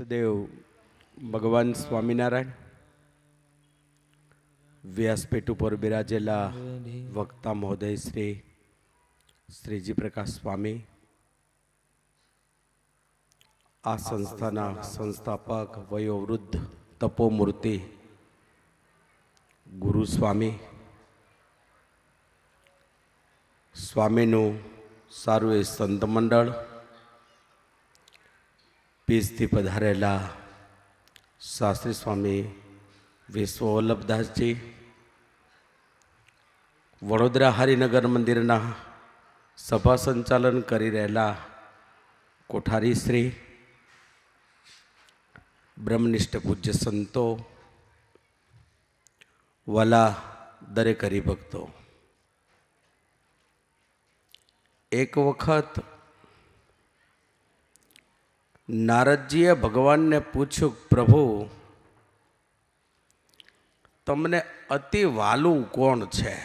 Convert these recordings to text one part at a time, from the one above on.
ઇષ્ટદેવ ભગવાન સ્વામિનારાયણ વ્યાસપીઠ ઉપર બિરાજેલા વક્તા મહોદય શ્રી શ્રીજી પ્રકાશ સ્વામી, આ સંસ્થાના સંસ્થાપક, વયોવૃદ્ધ, તપોમૂર્તિ, ગુરુ સ્વામી, સ્વામીનું સારું એ સંત મંડળ પીસથી પધારેલા શાસ્ત્રી સ્વામી વિશ્વ વલ્લભદાસજી વડોદરા હરિનગર મંદિરના સભા સંચાલન કરી રહેલા કોઠારી શ્રી, બ્રહ્મનિષ્ઠ પૂજ્ય સંતો, વલા દરેક હરિભક્તો. એક વખત નારદજીએ ભગવાનને પૂછ્યું, પ્રભુ, તમને અતિ વાલું કોણ છે?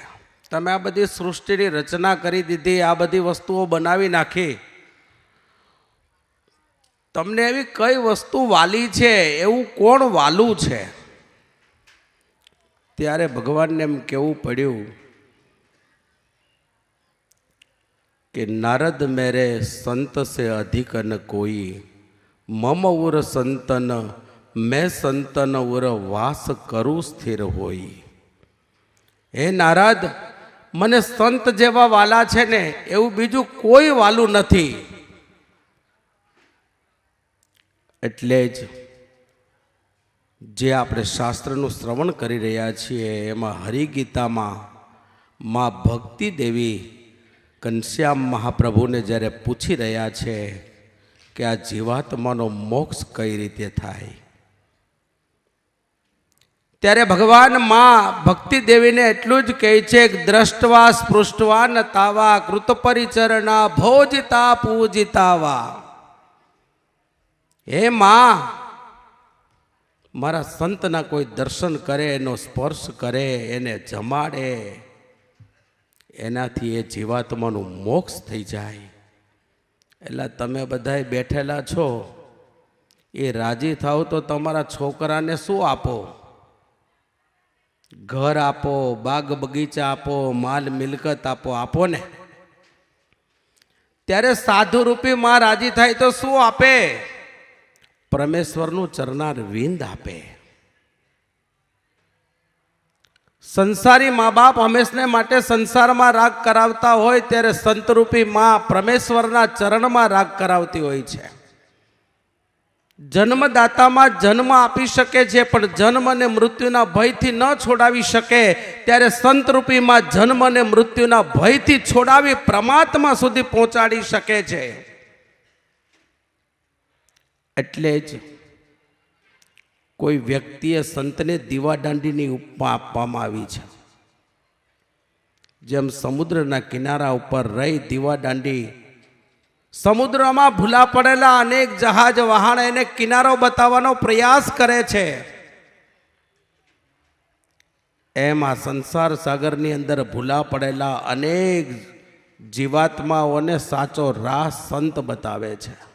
તમે આ બધી સૃષ્ટિની રચના કરી દીધી, આ બધી વસ્તુઓ બનાવી નાખી. તમને એવી કઈ વસ્તુ વાલી છે? એવું કોણ વાલું છે? ત્યારે ભગવાનને એમ કેવું પડ્યું કે, નારદ મેરે સંત સે અધિક ન કોઈ મમ ઉર સંતન, મેં સંતન ઉર વાસ કરું સ્થિર હોય. હે નારદ, મને સંત જેવા વાલા છે ને, એવું બીજું કોઈ વાલું નથી. એટલે જ જે આપણે શાસ્ત્રનું શ્રવણ કરી રહ્યા છીએ, એમાં હરિગીતામાં માં ભક્તિ દેવી ઘનશ્યામ મહાપ્રભુને જ્યારે પૂછી રહ્યા છે કે આ જીવાત્માનો મોક્ષ કઈ રીતે થાય? ત્યારે ભગવાનમાં ભક્તિ દેવીને એટલું જ કહે છે કે દ્રષ્ટવા, સ્પૃષ્ટવા, ન તાવા, કૃત પરિચરણા, ભોજિતા, પૂજિતાવા. હે માં, મારા સંતના કોઈ દર્શન કરે, એનો સ્પર્શ કરે, એને જમાડે, એનાથી એ જીવાત્માનું મોક્ષ થઈ જાય. એટલે તમે બધાએ બેઠેલા છો. એ રાજી થાવ તો તમારા છોકરાને શું આપો? ઘર આપો, બાગ બગીચા આપો, માલ મિલકત આપો આપો ને? ત્યારે સાધુ રૂપી માં રાજી થાય તો શું આપે? પરમેશ્વરનું ચરનાર વિંદ આપે. સંસારી મા બાપ હંમેશને માટે સંસારમાં રાગ કરાવતા હોય ત્યારે સંતરૂપી મા પરમેશ્વરના ચરણમાં રાગ કરાવતી હોય છે. જન્મદાતામાં જન્મ આપી શકે છે, પણ જન્મ અને મૃત્યુના ભયથી ન છોડાવી શકે ત્યારે સંતરૂપીમાં જન્મ અને મૃત્યુના ભયથી છોડાવી પરમાત્મા સુધી પહોંચાડી શકે છે. એટલે જ કોઈ વ્યક્તિએ સંતને દીવાદાંડીની ઉપમા આપવામાં આવી છે. જેમ સમુદ્રના કિનારા ઉપર રહી દીવાદાંડી, સમુદ્રમાં ભૂલા પડેલા અનેક જહાજ વહાણ એને કિનારો બતાવવાનો પ્રયાસ કરે છે. એમ આ સંસાર સાગરની અંદર ભૂલા પડેલા અનેક જીવાત્માઓને સાચો રાહ સંત બતાવે છે.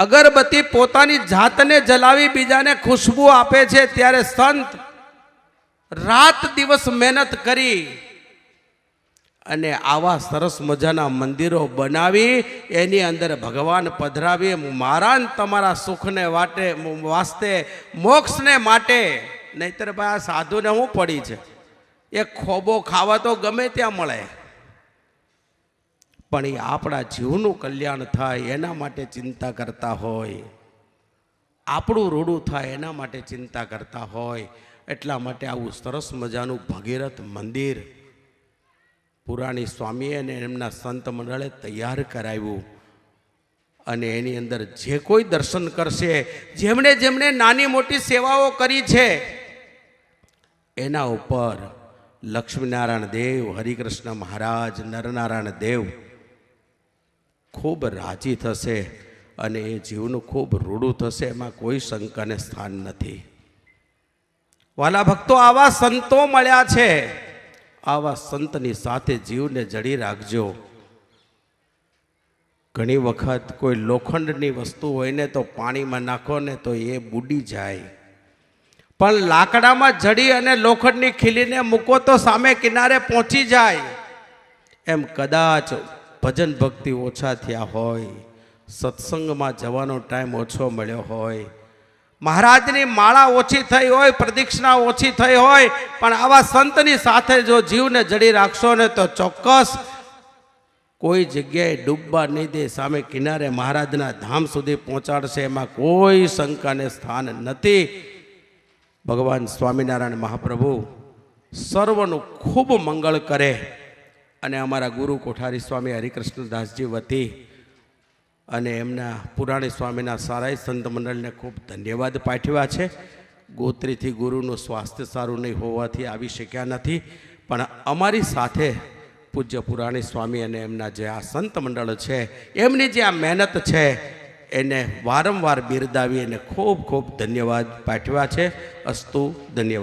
અગરબત્તી પોતાની જાતને જલાવી બીજાને ખુશ્બુ આપે છે ત્યારે સંત રાત દિવસ મહેનત કરી અને આવા સરસ મજાના મંદિરો બનાવી, એની અંદર ભગવાન પધરાવી મારા તમારા સુખને વાટે, વાસ્તે, મોક્ષને માટે. નહીતર ભાઈ આ સાધુને હું પડી છે. એ ખોબો ખાવા તો ગમે ત્યાં મળે. પણ એ આપણા જીવનું કલ્યાણ થાય એના માટે ચિંતા કરતા હોય. આપણું રૂડું થાય એના માટે ચિંતા કરતા હોય. એટલા માટે આવું સરસ મજાનું ભગીરથ મંદિર પુરાણી સ્વામીએ અને એમના સંત મંડળે તૈયાર કરાવ્યું. અને એની અંદર જે કોઈ દર્શન કરશે, જેમણે જેમણે નાની મોટી સેવાઓ કરી છે, એના ઉપર લક્ષ્મીનારાયણ દેવ, હરિકૃષ્ણ મહારાજ, નરનારાયણ દેવ ખૂબ રાજી થશે અને એ જીવનું ખૂબ રૂડું થશે, એમાં કોઈ શંકાને સ્થાન નથી. વાલા ભક્તો, આવા સંતો મળ્યા છે. આવા સંતની સાથે જીવને જડી રાખજો. ઘણી વખત કોઈ લોખંડની વસ્તુ હોય ને તો પાણીમાં નાખો ને તો એ બુડી જાય. પણ લાકડામાં જડી અને લોખંડની ખીલીને મૂકો તો સામે કિનારે પહોંચી જાય. એમ કદાચ ભજન ભક્તિ ઓછા થયા હોય, સત્સંગમાં જવાનો ટાઈમ ઓછો મળ્યો હોય. મહારાજની માળા ઓછી થઈ હોય, પ્રદક્ષિણા ઓછી થઈ હોય, પણ આવા સંતની સાથે જો જીવને જડી રાખશો ને તો ચોક્કસ કોઈ જગ્યાએ ડૂબવા નહીં દે, સામે કિનારે મહારાજના ધામ સુધી પહોંચાડશે, એમાં કોઈ શંકાને સ્થાન નથી. ભગવાન સ્વામિનારાયણ મહાપ્રભુ સર્વનું ખૂબ મંગળ કરે. અને અમારા ગુરુ કોઠારી સ્વામી હરિકૃષ્ણદાસજી વતી અને એમના પુરાણી સ્વામીના સારાય સંત મંડળને ખૂબ ધન્યવાદ પાઠવ્યા છે. ગોત્રીથી ગુરુનું સ્વાસ્થ્ય સારું નહીં હોવાથી આવી શક્યા નથી. પણ અમારી સાથે પૂજ્ય પુરાણી સ્વામી અને એમના જે આ સંત મંડળ છે, એમની જે આ મહેનત છે, એને વારંવાર બિરદાવી અને ખૂબ ખૂબ ધન્યવાદ પાઠવ્યા છે. અસ્તુ, ધન્યવાદ.